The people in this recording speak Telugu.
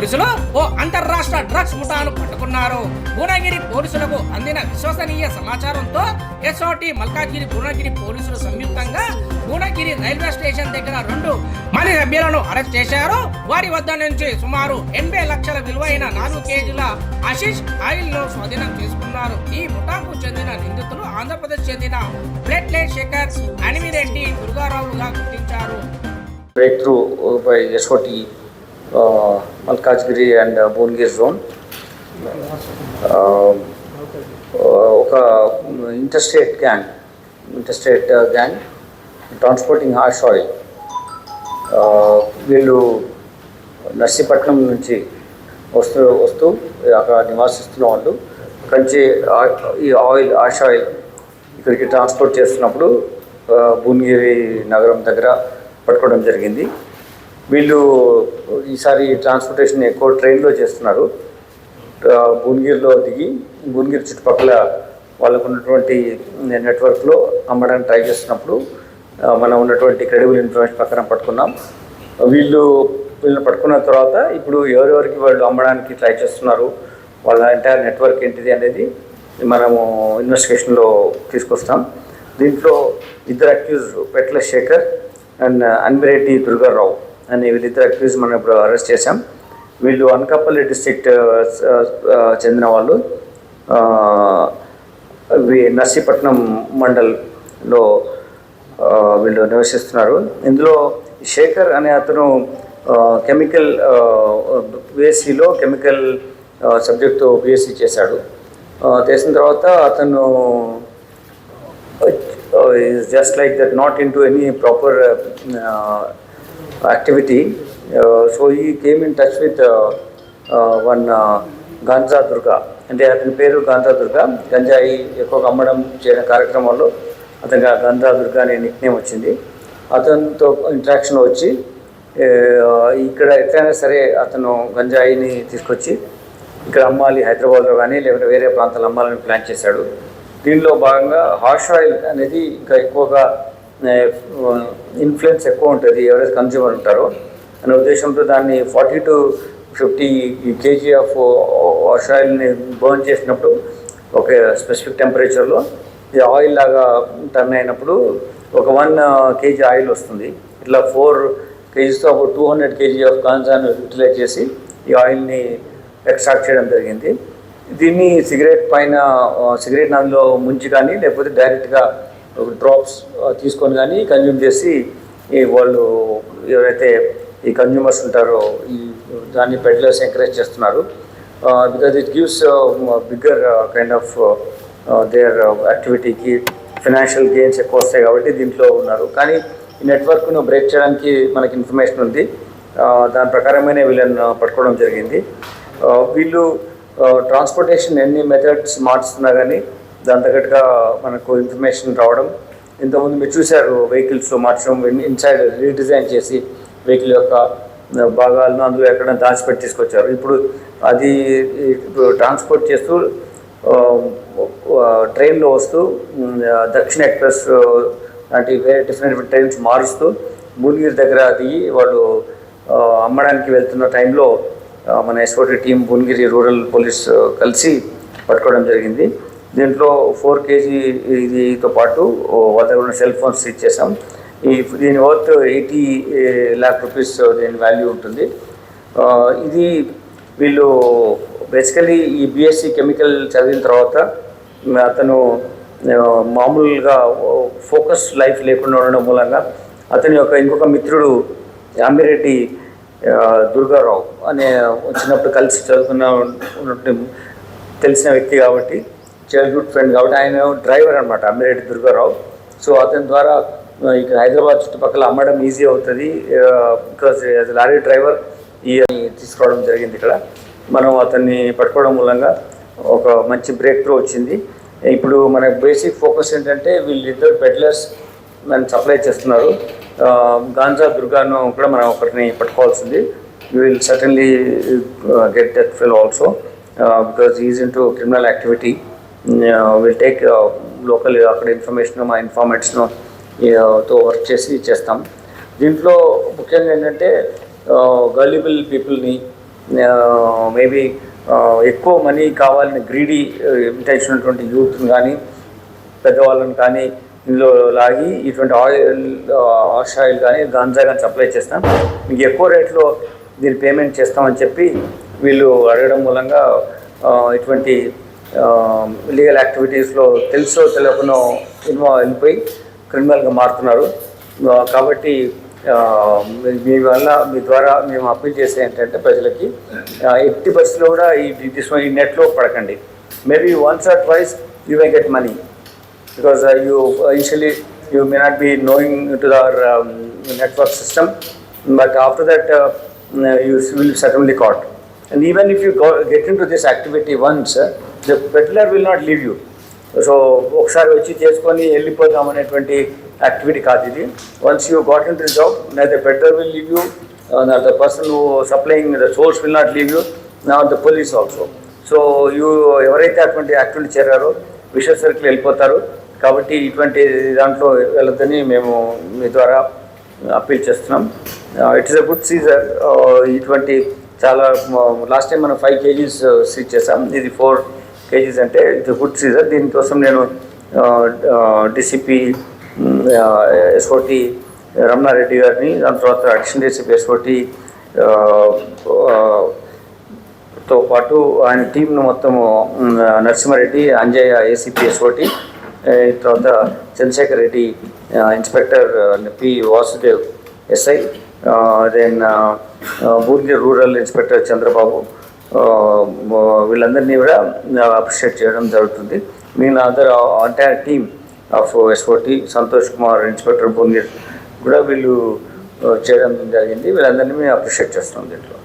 పోలీసులు ఓ అంతర్రాష్ట్ర డ్రగ్స్ ముఠాను పట్టుకున్నారు. భువనగిరి పోలీసులకు అందిన విశ్వసనీయ సమాచారంతో ఎస్ఓటి మల్కాజ్గిరి భువనగిరి పోలీసులు సంయుక్తంగా భువనగిరి రైల్వే స్టేషన్ దగ్గర రెండు మంది సభ్యులను అరెస్ట్ చేశారు. వారి వద్ద నుంచి సుమారు ఎనభై లక్షల విలువైన నాలుగు కేజీల ఆశిష్ ఆయిల్ను స్వాధీనం చేసుకున్నారు. ఈ ముఠాకు చెందిన నిందితులు ఆంధ్రప్రదేశ్ చెందిన ప్లేట్లెట్ శేఖర్ అనిమిరెడ్డి దుర్గారావులుగా గుర్తించారు. breakthrough by SOT Malkajgiri and Bhuvanagiri zone ఒక interstate gang interstate gang transporting hash oil వీళ్ళు నర్సీపట్నం నుంచి వస్తూ వస్తూ అక్కడ నివాసిస్తున్న వాళ్ళు కంచి ఈ ఆయిల్ ఆష్ ఆయిల్ ఇక్కడికి ట్రాన్స్పోర్ట్ చేస్తున్నప్పుడు uh, భువనగిరి నగరం దగ్గర పట్టుకోవడం జరిగింది. వీళ్ళు ఈసారి ట్రాన్స్పోర్టేషన్ ఎక్కువ ట్రైన్లో చేస్తున్నారు. భువనగిరిలో దిగి భువనగిరి చుట్టుపక్కల వాళ్ళకు ఉన్నటువంటి నెట్వర్క్లో అమ్మడానికి ట్రై చేస్తున్నప్పుడు మనం ఉన్నటువంటి క్రెడిబుల్ ఇన్ఫర్మేషన్ ప్రకారం పట్టుకున్నాం. వీళ్ళు వీళ్ళని పట్టుకున్న తర్వాత ఇప్పుడు ఎవరెవరికి వాళ్ళు అమ్మడానికి ట్రై చేస్తున్నారు వాళ్ళ ఎంటైర్ నెట్వర్క్ ఏంటిది అనేది మనము ఇన్వెస్టిగేషన్లో తీసుకొస్తాం. దీంట్లో ఇద్దరు అక్యూజ్ పెట్ల శేఖర్ అండ్ అన్మిరెడ్డి దుర్గారావు. అనే వీళ్ళిద్దరు అక్యూజ్ మనం ఇప్పుడు అరెస్ట్ చేశాం. వీళ్ళు అనకాపల్లి డిస్ట్రిక్ట్ చెందిన వాళ్ళు నర్సీపట్నం మండల్లో వీళ్ళు నివసిస్తున్నారు. ఇందులో శేఖర్ అనే అతను కెమికల్ బీఎస్సీలో కెమికల్ సబ్జెక్టు బీఎస్సీ చేశాడు. చేసిన తర్వాత అతను just like that not into any proper activity. So so he came in touch with uh, uh one uh, Durga అంటే అతని పేరు గంజా దుర్గా గంజాయి ఎక్కువగా అమ్మడం చేయడం కార్యక్రమంలో అతనికి ఆ దుర్గా అనే నిక్నేమ్ వచ్చింది. అతనితో ఇంట్రాక్షన్ వచ్చి ఇక్కడ ఎట్లయినా సరే అతను గంజాయిని తీసుకొచ్చి ఇక్కడ అమ్మాలి హైదరాబాద్లో కానీ లేకపోతే వేరే ప్రాంతాలు అమ్మాలని ప్లాన్ చేశాడు. దీనిలో భాగంగా హార్ష్ ఆయిల్ అనేది ఇంకా ఎక్కువగా ఇన్ఫ్లుయెన్స్ ఎక్కువ ఉంటుంది ఎవరైతే కన్జ్యూమర్ ఉంటారో. అనే ఉద్దేశంతో దాన్ని forty to fifty KG of wash ఆయిల్ని బర్న్ చేసినప్పుడు ఒక స్పెసిఫిక్ టెంపరేచర్లో ఇది ఆయిల్ లాగా టర్న్ అయినప్పుడు ఒక వన్ కేజీ ఆయిల్ వస్తుంది. ఇట్లా ఫోర్ కేజీస్తో ఒక టూ హండ్రెడ్ కేజీ ఆఫ్ కాన్సాన్ యూటిలైజ్ చేసి ఈ ఆయిల్ని ఎక్స్ట్రాక్ట్ చేయడం జరిగింది. దీన్ని సిగరెట్ పైన సిగరెట్ అందులో ముంచి కానీ లేకపోతే డైరెక్ట్గా డ్రాప్స్ తీసుకొని కానీ కన్జ్యూమ్ చేసి ఈ వాళ్ళు ఎవరైతే ఈ కన్జ్యూమర్స్ ఉంటారో ఈ దాన్ని పెడ్లర్స్ ఎంకరేజ్ చేస్తున్నారు. Because it gives bigger kind of their యాక్టివిటీకి financial gains ఎక్కువ వస్తాయి కాబట్టి దీంట్లో ఉన్నారు. కానీ ఈ నెట్వర్క్ను బ్రేక్ చేయడానికి మనకి ఇన్ఫర్మేషన్ ఉంది. దాని ప్రకారమైన వీళ్ళని పట్టుకోవడం జరిగింది. వీళ్ళు ట్రాన్స్పోర్టేషన్ ఎన్ని మెథడ్స్ మార్చుతున్నా కానీ దాని తగ్గట్టుగా మనకు ఇన్ఫర్మేషన్ రావడం. ఇంతకుముందు మీరు చూశారు వెహికల్స్ మార్చడం ఇన్సైడ్ రీడిజైన్ చేసి వెహికల్ యొక్క భాగాలను అందులో ఎక్కడ దాచిపెట్టి తీసుకొచ్చారు. ఇప్పుడు అది ఇప్పుడు ట్రాన్స్పోర్ట్ చేస్తూ ట్రైన్లో వస్తూ దక్షిణ ఎక్స్ప్రెస్ లాంటి వేరే డిఫరెంట్ డిఫరెంట్ ట్రైన్స్ మారుస్తూ భువనగిరి దగ్గర దిగి వాళ్ళు అమ్మడానికి వెళ్తున్న టైంలో మన SOT team Bhuvanagiri rural police కలిసి పట్టుకోవడం జరిగింది. దీంట్లో ఫోర్ కేజీ ఇదితో పాటు ఓ, వాళ్ళ దగ్గర సెల్ ఫోన్స్ ఇచ్చేసాం ఈ దీని వర్త్ ఎయిటీ ల్యాక్ రూపీస్ దీని వాల్యూ ఉంటుంది. ఇది వీళ్ళు బేసికలీ ఈ బీఎస్సీ కెమికల్ చదివిన తర్వాత అతను మామూలుగా ఫోకస్ లైఫ్ లేకుండా ఉండడం మూలంగా అతని యొక్క ఇంకొక మిత్రుడు అమ్మిరెడ్డి దుర్గారావు అనే చిన్నప్పుడు కలిసి చదువుకున్న ఉన్నట్టు తెలిసిన వ్యక్తి కాబట్టి చైల్డ్హుడ్ ఫ్రెండ్ కాబట్టి ఆయన డ్రైవర్ అనమాట అమ్మిరెడ్డి దుర్గారావు. సో అతని ద్వారా ఇక్కడ హైదరాబాద్ చుట్టుపక్కల అమ్మడం ఈజీ అవుతుంది. బికాజ్ యాజ్ లారీ డ్రైవర్ ఈ తీసుకురావడం జరిగింది ఇక్కడ. మనం అతన్ని పట్టుకోవడం మూలంగా ఒక మంచి బ్రేక్ త్రూ వచ్చింది. ఇప్పుడు మన బేసిక్ ఫోకస్ ఏంటంటే వీళ్ళిద్దరు పెడ్లర్స్ మనం సప్లై చేస్తున్నారు. గాంజా దుర్గాను కూడా మనం ఒకరిని పట్టుకోవాల్సింది. Will suddenly get that feel also because is into criminal activity will take local అక్కడ ఇన్ఫర్మేషన్ మా ఇన్ఫార్మేట్స్ను uh, తో వర్క్ చేసి చేస్తాం. దీంట్లో ముఖ్యంగా ఏంటంటే గల్లిబుల్ పీపుల్ని మేబీ ఎక్కువ మనీ కావాలని గ్రీడీ ఇంటెన్షన్ uh, ఉన్నటువంటి యూత్ని కానీ పెద్దవాళ్ళని కానీ ఇందులో లాగి ఇటువంటి ఆయిల్ uh, ఆష్ ఆయిల్ కానీ గాంజా కానీ సప్లై చేస్తాం. మీకు ఎక్కువ రేట్లో దీన్ని పేమెంట్ చేస్తామని చెప్పి వీళ్ళు అడగడం మూలంగా ఇటువంటి లీగల్ యాక్టివిటీస్లో తెలుసో తెలియకునో ఇన్వాల్వ్ వెళ్ళిపోయి క్రిమినల్గా మారుతున్నారు. కాబట్టి మీ వల్ల మీ ద్వారా మేము అప్పీల్ చేసే ఏంటంటే ప్రజలకి ఎట్టి పరిస్థితులు కూడా ఈ దిస్ ఈ నెట్లో పడకండి. Maybe once or twice you may get money because you initially you may not be knowing to our network system but after that you will suddenly caught and even if you get into this activity once the peddler will not leave you so ఒకసారి వచ్చి చేసుకొని వెళ్ళిపోదాం అనేటువంటి యాక్టివిటీ కాదు ఇది. Once you got into job night the peddler will leave you the person supplying the source will not leave you nor the police also so you ఎవరైతే అటువంటి యాక్టివిటీ చేరారో విషయ సర్కిల్ వెళ్ళిపోతారు. కాబట్టి ఇటువంటి దాంట్లో వెళ్ళొద్దని మేము మీ ద్వారా అప్పీల్ చేస్తున్నాం. It is a good seizure ఇటువంటి చాలా uh, లాస్ట్ టైం మనం ఫైవ్ కేజీస్ సీజ్ చేసాం ఇది ఫోర్ కేజీస్ అంటే ఇది గుడ్ సీజర్ దీనికోసం నేను డిసిపి ఎస్ఓటి రమణారెడ్డి గారిని దాని తర్వాత అడిషనల్ డిసిపి ఎస్ఓటి తో పాటు ఆయన టీంను మొత్తము నరసింహారెడ్డి అంజయ్య ఏసీపీ ఎస్ఓటి తర్వాత Chandrashekar Reddy inspector P Vasudev SI then Burgi rural inspector Chandrababu వీళ్ళందరినీ కూడా అప్రిషియేట్ చేయడం జరుగుతుంది. నేను other entire team of SOT Santosh Kumar inspector Burgi కూడా వీళ్ళు చేయడం జరిగింది. వీళ్ళందరినీ మేము అప్రిషియేట్ చేస్తున్నాం దీంట్లో.